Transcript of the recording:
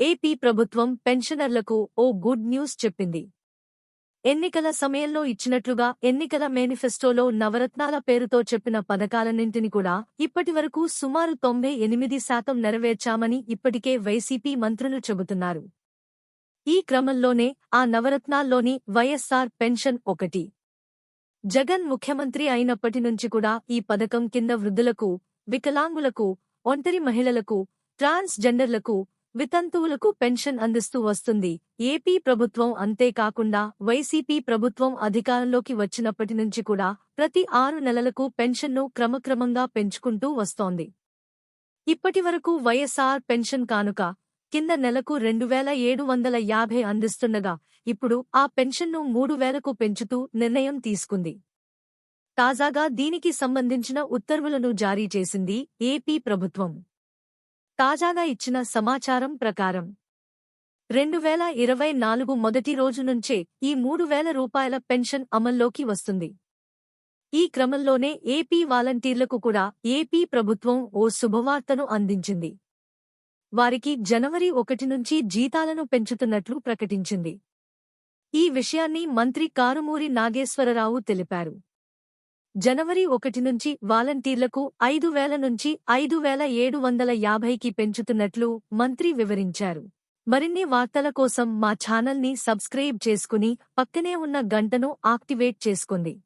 AP ప్రభుత్వం పెన్షనర్లకు ఓ good news చెప్పింది. ఎన్నికల సమయంలో ఇచ్చినట్లుగా ఎన్నికల మేనిఫెస్టోలో నవరత్నాల పేరుతో చెప్పిన పథకాలన్నింటిని కూడా ఇప్పటివరకు సుమారు తొంభై ఎనిమిది శాతం నెరవేర్చామని ఇప్పటికే వైసీపీ మంత్రులు చెబుతున్నారు. ఈ క్రమంలోనే ఆ నవరత్నాల్లోని వైఎస్సార్ పెన్షన్ ఒకటి. జగన్ ముఖ్యమంత్రి అయినప్పటి నుంచి కూడా ఈ పథకం కింద వృద్ధులకు వికలాంగులకు ఒంటరి మహిళలకు ట్రాన్స్ జెండర్లకు వితంతువులకు పెన్షన్ అందిస్తూ వస్తుంది. ఏపీ ప్రభుత్వం అంతేకాకుండా వైసీపీ ప్రభుత్వం అధికారంలోకి వచ్చినప్పటి నుంచి కూడా ప్రతి ఆరు నెలలకు పెన్షన్ను క్రమక్రమంగా పెంచుకుంటూ వస్తోంది. ఇప్పటివరకు వైఎస్ఆర్ పెన్షన్ కానుక కింద నెలకు రెండు వేల ఏడు వందల యాభై అందిస్తుండగా ఇప్పుడు ఆ పెన్షన్ను మూడు వేలకు పెంచుతూ నిర్ణయం తీసుకుంది. తాజాగా దీనికి సంబంధించిన ఉత్తర్వులను జారీ చేసింది ఏపీ ప్రభుత్వం. తాజాగా ఇచ్చిన సమాచారం ప్రకారం రెండు వేల ఇరవై నాలుగు మొదటి రోజు నుంచే ఈ మూడు వేల రూపాయల పెన్షన్ అమల్లోకి వస్తుంది. ఈ క్రమంలోనే ఏపీ వాలంటీర్లకు కూడా ఏపీ ప్రభుత్వం ఓ శుభవార్తను అందించింది. వారికి జనవరి ఒకటి నుంచి జీతాలను పెంచుతున్నట్లు ప్రకటించింది. ఈ విషయాన్ని మంత్రి కారుమూరి నాగేశ్వరరావు తెలిపారు. జనవరి ఒకటి నుంచి వాలంటీర్లకు ఐదు వేల నుంచి ఐదు వేల ఏడు వందల యాభైకి పెంచుతున్నట్లు మంత్రి వివరించారు. మరిన్ని వార్తల కోసం మా ఛానల్ని సబ్స్క్రైబ్ చేసుకుని పక్కనే ఉన్న గంటను యాక్టివేట్ చేసుకుంది.